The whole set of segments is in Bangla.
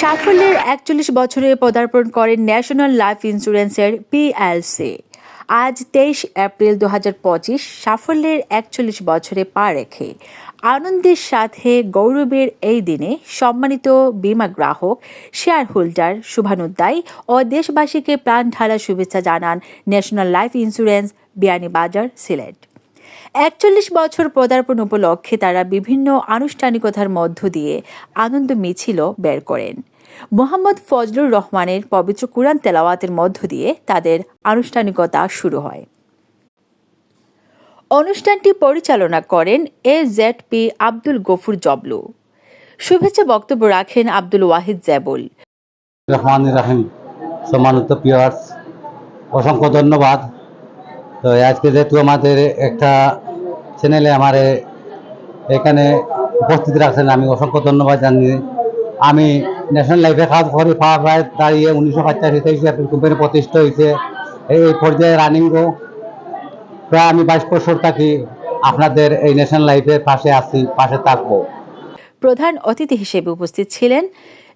সাফল্যের একচল্লিশ বছরে পদার্পণ করেন ন্যাশনাল লাইফ ইন্স্যুরেন্সের পিএলসি। আজ তেইশ এপ্রিল দু হাজার পঁচিশ, সাফল্যের একচল্লিশ বছরে পা রেখে আনন্দের সাথে গৌরবের এই দিনে সম্মানিত বিমা গ্রাহক শেয়ার হোল্ডার শুভানুদ্দায়ী ও দেশবাসীকে প্রাণ ঢালা শুভেচ্ছা জানান national life insurance Beanibazar Sylhet. একচল্লিশ বছর পদার্পণ উপলক্ষে তারা বিভিন্ন আনুষ্ঠানিকতার মধ্য দিয়ে আনন্দ মিছিল বের করেন। মোহাম্মদ ফজলুর রহমানের পবিত্র কুরআন তেলাওয়াতের মধ্য দিয়ে তাদের আনুষ্ঠানিকতা শুরু হয়। অনুষ্ঠানটি পরিচালনা করেন A Z P Abdul Gafur Jablu. শুভেচ্ছা বক্তব্য রাখেন আব্দুল ওয়াহিদ জ্যাবুল রহমান রাহিম। সম্মানিত পিয়ার্স অসংখ্য ধন্যবাদ। তো আজকে যেহেতু আমাদের একটা চ্যানেলে আমার এখানে উপস্থিত রাখছেন, আমি অসংখ্য ধন্যবাদ জানিয়ে আমি ন্যাশনাল লাইফে কাজ করি প্রায় দাঁড়িয়ে উনিশশো পঁচাশি তেইশে এপ্রিল কোম্পানি প্রতিষ্ঠা হয়েছে এই পর্যায়ে রানিংও প্রায় আমি বাইশ বছর থাকি আপনাদের এই ন্যাশনাল লাইফের পাশে আছি পাশে থাকব। প্রধান অতিথি হিসেবে উপস্থিত ছিলেন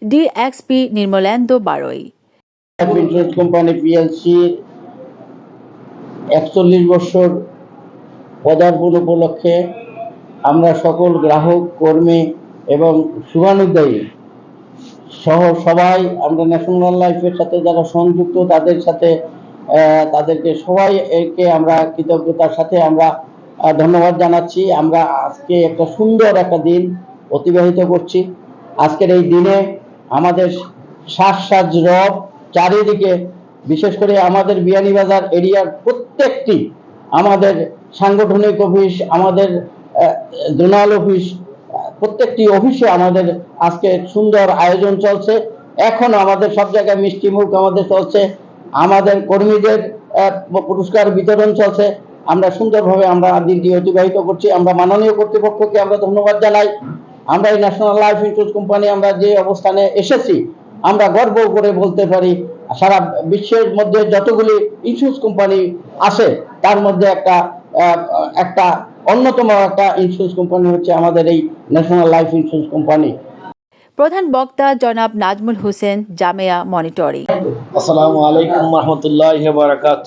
ডিএক্সপি নির্মলেন্দু বারোই। ইন্স্যুরেন্স কোম্পানি পিএলসি একচল্লিশ বছর পদার্পণ উপলক্ষে আমরা সকল গ্রাহক কর্মী এবং শুভানুদ্দায়ী সহ সবাই, আমরা ন্যাশনাল লাইফের সাথে যারা সংযুক্ত, তাদের সাথে তাদেরকে সবাই একে আমরা কৃতজ্ঞতার সাথে আমরা ধন্যবাদ জানাচ্ছি। আমরা আজকে একটা সুন্দর একটা দিন অতিবাহিত করছি। আজকের এই দিনে আমাদের শ্বাস সাজ রব চারিদিকে, বিশেষ করে আমাদের বিয়ানীবাজার এরিয়ার প্রত্যেকটি, আমাদের সাংগঠনিক অফিস, আমাদের জোনাল অফিস প্রত্যেকটি অফিসে আমাদের আজকে সুন্দর আয়োজন চলছে। এখন আমাদের সব জায়গায় মিষ্টি মুখ আমাদের চলছে। আমাদের কর্মীদের পুরস্কার বিতরণ চলছে। আমরা সুন্দরভাবে আমরা দিনটি অতিবাহিত করছি। আমরা মাননীয় কর্তৃপক্ষকে আমরা ধন্যবাদ জানাই। আমরা এই ন্যাশনাল লাইফ ইন্স্যুরেন্স কোম্পানি আমরা যে অবস্থানে এসেছি, আমরা গর্ব করে বলতে পারি, সারা বিশ্বের মধ্যে যতগুলি ইন্স্যুরেন্স কোম্পানি আছে, তার মধ্যে একটা একটা অন্যতম একটা ইন্স্যুরেন্স কোম্পানি হচ্ছে আমাদের এই ন্যাশনাল লাইফ ইন্স্যুরেন্স কোম্পানি প্রধান বক্তা জনাব নাজমুল হোসেন জামেয়া মনিটরিং। আসসালামু আলাইকুম রহমতুল্লাহ বারাকাত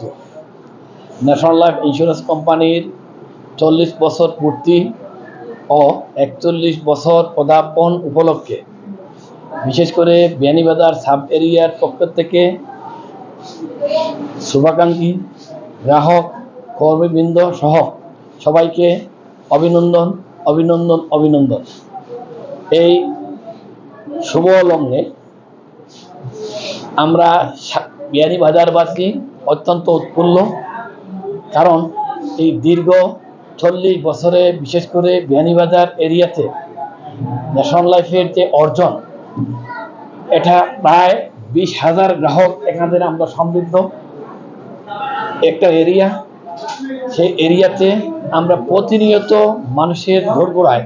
ন্যাশনাল লাইফ ইন্স্যুরেন্স কোম্পানির চল্লিশ বছর পূর্তি ও একচল্লিশ বছর পদার্পণ উপলক্ষে বিশেষ করে বিয়ানীবাজার সাব এরিয়ার পক্ষ থেকে শুভাকাঙ্ক্ষী গ্রাহক কর্মীবৃন্দ সহ সবাইকে অভিনন্দন অভিনন্দন অভিনন্দন। এই শুভ লগ্নে আমরা সা- বিয়ানীবাজারবাসী অত্যন্ত উৎফুল্ল, কারণ এই দীর্ঘ চল্লিশ বছরে বিশেষ করে বিয়ানীবাজার এরিয়াতে ন্যাশনাল লাইফের যে অর্জন, এটা প্রায় বিশ হাজার গ্রাহক এখানে আমরা সমৃদ্ধ। একটা এরিয়া, সেই এরিয়াতে আমরা প্রতিনিয়ত মানুষের ঘোরগোড়ায়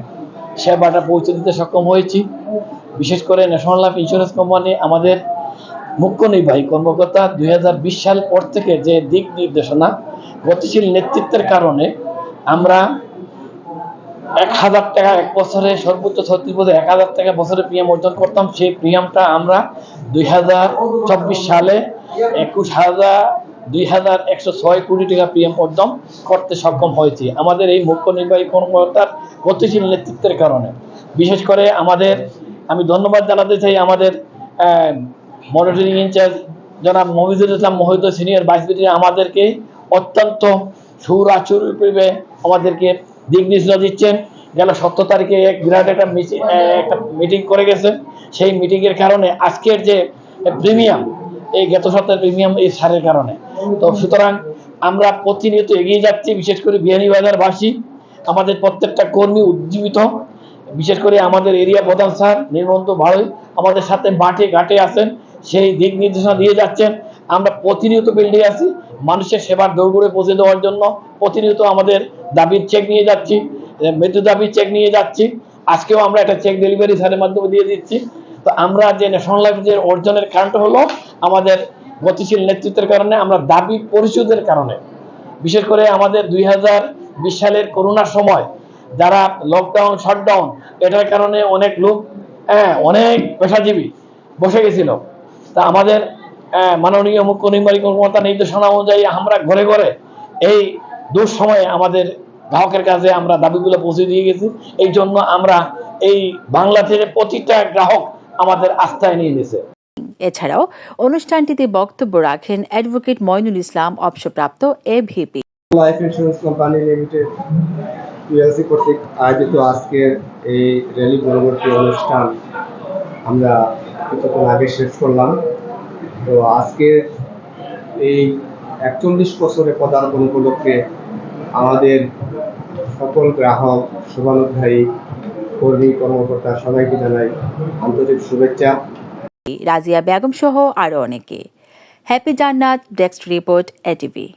সেবাটা পৌঁছে দিতে সক্ষম হয়েছি। বিশেষ করে ন্যাশনাল লাইফ ইন্স্যুরেন্স কোম্পানি আমাদের মুখ্য নির্বাহী কর্মকর্তা দুই হাজার বিশ সাল পর থেকে যে দিক নির্দেশনা, গতিশীল নেতৃত্বের কারণে আমরা এক হাজার টাকা এক বছরে সর্বোচ্চ ছত্রিশ বছর এক হাজার টাকা বছরে প্রিমিয়াম অর্জন করতাম। সেই প্রিমিয়ামটা আমরা দুই হাজার চব্বিশ সালে একুশ হাজার দুই হাজার একশো ছয় কোটি টাকা পিএম অর্জন করতে সক্ষম হয়েছি। আমাদের এই মুখ্য নির্বাহী কর্মকর্তার গতিশীল নেতৃত্বের কারণে। বিশেষ করে আমাদের, আমি ধন্যবাদ জানাতে চাই আমাদের মনিটরিং ইনচার্জ জনাব Mohidul Islam Mohid senior vice president আমাদেরকে অত্যন্ত সুরাচুরূপে আমাদেরকে দিক নির্দেশনা দিচ্ছেন। গেল সতেরো তারিখে এক বিরাট একটা একটা মিটিং করে গেছে সেই মিটিংয়ের কারণে আজকের যে প্রিমিয়াম এই গত সপ্তাহের প্রিমিয়াম এই সারের কারণে। তো সুতরাং আমরা প্রতিনিয়ত এগিয়ে যাচ্ছি, বিশেষ করে বিয়ানীবাজারবাসী আমাদের প্রত্যেকটা কর্মী উজ্জীবিত। বিশেষ করে আমাদের এরিয়া প্রধান স্যার, নির্মন্ত ভালোই আমাদের সাথে মাঠে ঘাটে আছেন, সেই দিক নির্দেশনা দিয়ে যাচ্ছেন। আমরা প্রতিনিয়ত বিল্ডিং আছি, মানুষের সেবার দৌড়ে পৌঁছে দেওয়ার জন্য প্রতিনিয়ত আমাদের দাবির চেক নিয়ে যাচ্ছি মৃত্যু দাবির চেক নিয়ে যাচ্ছি। আজকেও আমরা একটা চেক ডেলিভারি স্যারের মাধ্যমে দিয়ে দিচ্ছি। তো আমরা যে ন্যাশনাল যে অর্জনের কারণটা হলো আমাদের গতিশীল নেতৃত্বের কারণে, আমরা দাবি পরিশোধের কারণে। বিশেষ করে আমাদের দুই সালের করোনার সময় যারা লকডাউন শাটডাউন এটার কারণে অনেক লোক হ্যাঁ অনেক পেশাজীবী বসে গেছিল। তা আমাদের মাননীয় মুখ্য নির্বাহী কর্মকর্তা নির্দেশনা অনুযায়ী আমরা ঘরে ঘরে এই দুঃসময়ে আমাদের গ্রাহকের কাছে আমরা দাবিগুলো পৌঁছে দিয়ে গেছি। এই জন্য আমরা এই বাংলা থেকে প্রতিটা গ্রাহক আমাদের আস্থায় নিয়ে নিয়েছে এছাড়াও অনুষ্ঠানটিতে বক্তব্য রাখেন অ্যাডভোকেট মইনুল ইসলাম অবসরপ্রাপ্ত AVP life insurance company limited PLC কর্তৃক আয়োজিত আজকের এই র্যালি পরবর্তী অনুষ্ঠান আমরা কিছুক্ষণ আগে শেষ করলাম। তো আজকে এই একচল্লিশ বছরে পদার্পণ উপলক্ষে আমাদের সকল গ্রাহক শুভানুধ্যায়ী কর্মী, কর্মকর্তা সবাইকে জানাই আন্তরিক শুভেচ্ছা। রাজিয়া বেগম সহ আরও অনেকে। হ্যাপি জান্নাত, ডেস্ক রিপোর্ট এটিভি